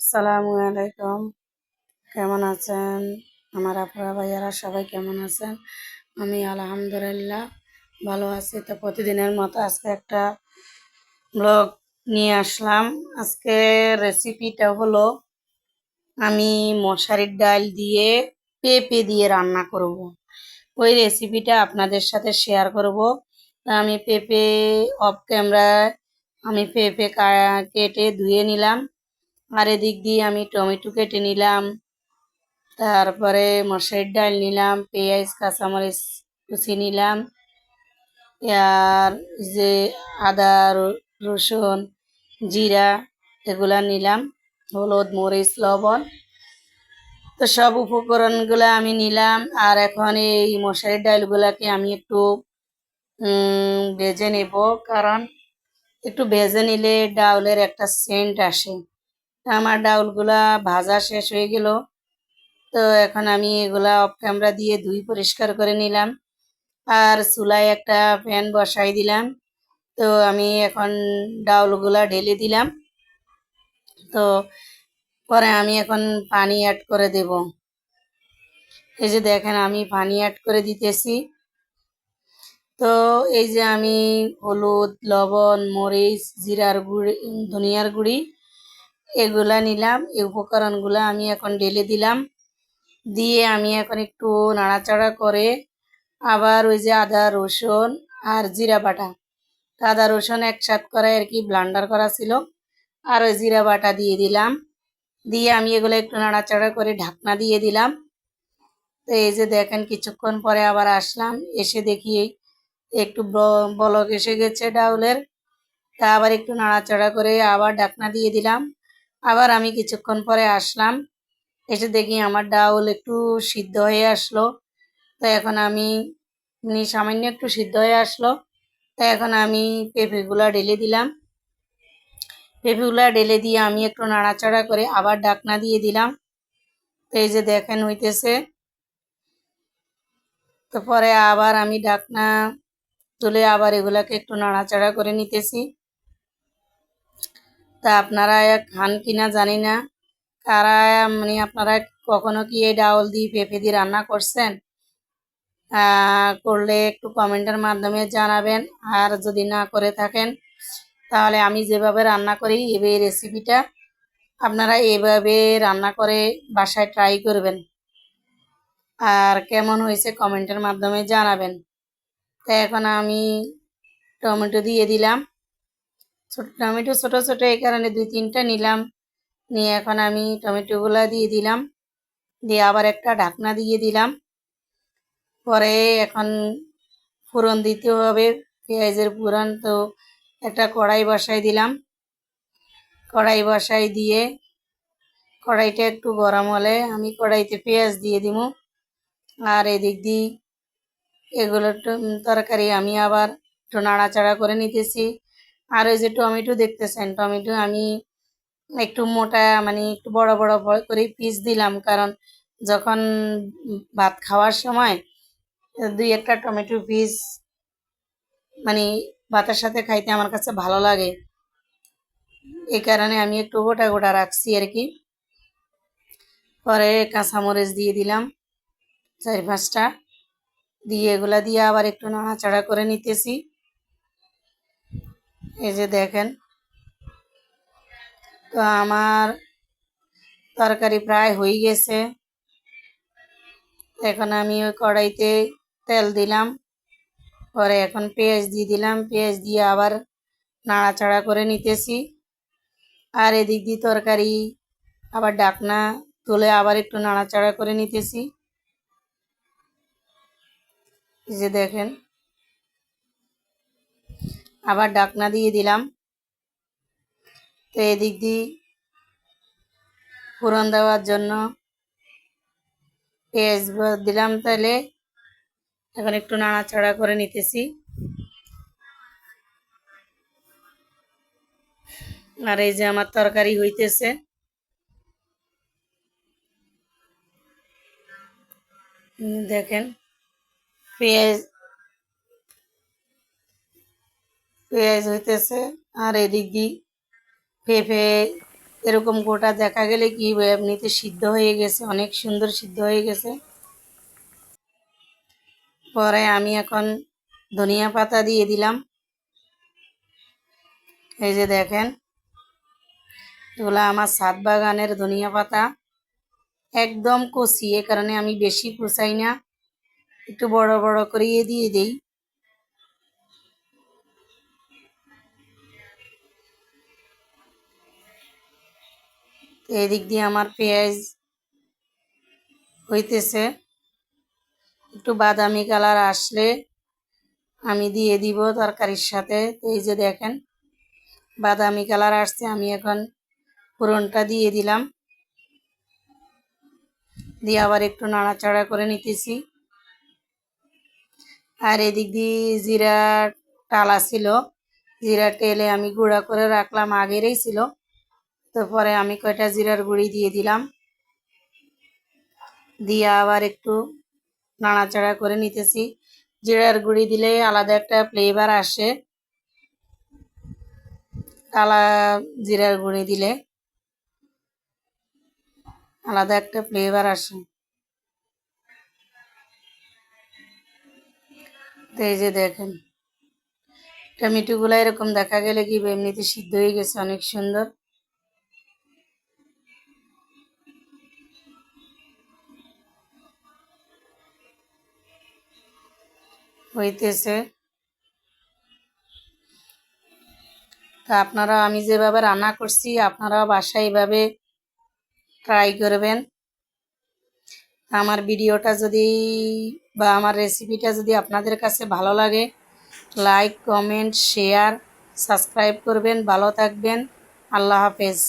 আসসালামু আলাইকুম। কেমন আছেন? আমার আপনারা ভাইয়ারা সবাই কেমন আছেন? আমি আলহামদুলিল্লাহ ভালো আছি। তো প্রতিদিনের মতো আজকে একটা ব্লগ নিয়ে আসলাম। আজকে রেসিপিটা হলো আমি মশারির ডাল দিয়ে পেঁপে দিয়ে রান্না করব। ওই রেসিপিটা আপনাদের সাথে শেয়ার করব। তা আমি পেঁপে অফ ক্যামেরায় আমি পেঁপে কেটে ধুয়ে নিলাম। আর এদিক দিয়ে আমি টমেটো কেটে নিলাম, তারপরে মশারির ডাল নিলাম, পেঁয়াজ, কাঁচামরিচ কুচি নিলাম, আর যে আদা রসুন, জিরা এগুলা নিলাম, হলুদ, মরিচ, লবণ। তো সব উপকরণগুলো আমি নিলাম, আর এখন এই মশারির ডালগুলাকে আমি একটু ভেজে নেব, কারণ একটু ভেজে নিলে ডাউলের একটা সেন্ট আসে। আমার ডাউলগুলা ভাজা শেষ হয়ে গেল। তো এখন আমি এগুলা অফ ক্যামেরা দিয়ে ধুই পরিষ্কার করে নিলাম। আর চুলায় একটা প্যান বসাই দিলাম। তো আমি এখন ডাউলগুলা ঢেলে দিলাম। তো পরে আমি এখন পানি অ্যাড করে দেব। এই যে দেখেন, আমি পানি অ্যাড করে দিতেছি। তো এই যে আমি হলুদ, লবণ, মরিচ, জিরার গুঁড়ি, ধনিয়ার গুঁড়ি এগুলা নিলাম, এই উপকরণগুলো আমি এখন ঢেলে দিলাম। দিয়ে আমি এখন একটু নাড়াচাড়া করে আবার ওই যে আদা, রসুন আর জিরা বাটা। আদা, রসুন একসাথ করে আর কি ব্লান্ডার করা ছিল। আর ওই জিরা বাটা দিয়ে দিলাম। দিয়ে আমি এগুলো একটু নাড়াচাড়া করে ঢাকনা দিয়ে দিলাম। তো এই যে দেখেন কিছুক্ষণ পরে আবার আসলাম, এসে দেখি একটু বলক এসে গেছে ডাউলের। তা আবার একটু নাড়াচাড়া করে আবার ঢাকনা দিয়ে দিলাম। আবার আমি কিছুক্ষণ পরে আসলাম। এসে দেখি আমার ডাউল একটু সিদ্ধ হয়ে আসলো। তো এখন আমি মানে সামান্য একটু সিদ্ধ হয়ে আসলো। তো এখন আমি পেঁপেগুলা ঢেলে দিলাম। পেঁপেগুলা ঢেলে দিয়ে আমি একটু নাড়াচাড়া করে আবার ডাকনা দিয়ে দিলাম। তো এই যে দেখেন হইতেছে। তো পরে আবার আমি ডাকনা তুলে আবার এগুলাকে একটু নাড়াচাড়া করে নিতেছি। তা আপনারা খান কিনা জানি না। কারা মানে আপনারা কখনো কি এই ডাউল দিয়ে পেঁপে দিয়ে রান্না করছেন? করলে একটু কমেন্টের মাধ্যমে জানাবেন। আর যদি না করে থাকেন, তাহলে আমি যেভাবে রান্না করি এই রেসিপিটা আপনারা এভাবে রান্না করে বাসায় ট্রাই করবেন। আর কেমন হয়েছে কমেন্টের মাধ্যমে জানাবেন। তো এখন আমি টমেটো দিয়ে দিলাম। ছোট, টমেটো ছোট ছোট এই কারণে দুই তিনটা নিলাম। নিয়ে এখন আমি টমেটোগুলা দিয়ে দিলাম। দিয়ে আবার একটা ঢাকনা দিয়ে দিলাম। পরে এখন ফোড়ন দিতে হবে, পেঁয়াজের ফোড়ন। তো একটা কড়াই বসাই দিলাম। কড়াই বসাই দিয়ে কড়াইটা একটু গরম হলে আমি কড়াইতে পেঁয়াজ দিয়ে দিব। আর এদিক দিয়ে এগুলো তরকারি আমি আবার একটু নাড়াচাড়া করে নিতেছি। আর ওই যে টমেটো দেখতেছেন, টমেটো আমি একটু মোটা মানে একটু বড় বড় করে পিস দিলাম। কারণ যখন ভাত খাওয়ার সময় দুই একটা টমেটো পিস মানে ভাতের সাথে খাইতে আমার কাছে ভালো লাগে। এই কারণে আমি একটু গোটা গোটা রাখছি আর কি। পরে কাঁচামরিচ দিয়ে দিলাম চার পাঁচটা। দিয়ে এগুলা দিয়ে আবার একটু নাড়াচাড়া করে নিতেছি। এই যে দেখেন। তো আমার তরকারি প্রায় হয়ে গেছে। এখন আমি ওই কড়াইতে তেল দিলাম। পরে এখন পেঁয়াজ দিয়ে দিলাম। পেঁয়াজ দিয়ে আবার নাড়াচাড়া করে নিতেছি। আর এদিক দিয়ে তরকারি, আবার ডাকনা তুলে আবার একটু নাড়াচাড়া করে নিতেছি। যে দেখেন। আবার ডাকনা দিয়ে দিলাম। তো এদিক দিয়ে ফোড়ন দেওয়ার জন্য পেঁয়াজ দিলাম তাহলে। এখন একটু নাড়াচাড়া করে নিতেছি। আর এই যে আমার তরকারি হইতেছে। দেখেন, পেঁয়াজ পেঁয়াজ হইতেছে, আর এদিক দিয়ে পেঁপে এরকম গোটা দেখা গেলে কি এমনিতে সিদ্ধ হয়ে গেছে, অনেক সুন্দর সিদ্ধ হয়ে গেছে। পরে আমি এখন ধনিয়া পাতা দিয়ে দিলাম। এই যে দেখেন, এগুলো আমার সাত বাগানের ধনিয়া পাতা। একদম কষি, এ কারণে আমি বেশি কুচাই না, একটু বড় বড় করিয়ে দিয়ে দিই। এদিক দিয়ে আমার পেঁয়াজ হইতেছে। একটু বাদামি কালার আসলে আমি দিয়ে দিব তরকারির সাথে। এই যে দেখেন, বাদামি কালার আসছে, আমি এখন ফোড়নটা দিয়ে দিলাম। দিয়ে আবার একটু নাড়াচাড়া করে নিতেছি। আর এদিক দিয়ে জিরা টালা ছিল জিরা টেলে আমি গুঁড়া করে রাখলাম, আগেরই ছিল। তো পরে আমি কয়টা জিরার গুঁড়ি দিয়ে দিলাম। দিয়ে আবার একটু নাড়াচাড়া করে নিতেছি। জিরার গুঁড়ি দিলে আলাদা একটা ফ্লেভার আসে। কালা জিরার গুঁড়ি দিলে আলাদা একটা ফ্লেভার আসে। এই যে দেখেন, টমেটোগুলো এরকম দেখা গেলে কি এমনিতে সিদ্ধ হয়ে গেছে, অনেক সুন্দর। হইতেছে। তা আপনারা, আমি যেভাবে রান্না করছি, আপনারাও বাসায় এইভাবে ট্রাই করবেন। আমার ভিডিওটা যদি বা আমার রেসিপিটা যদি আপনাদের কাছে ভালো লাগে লাইক কমেন্ট শেয়ার সাবস্ক্রাইব করবেন। ভালো থাকবেন। আল্লাহ হাফেজ।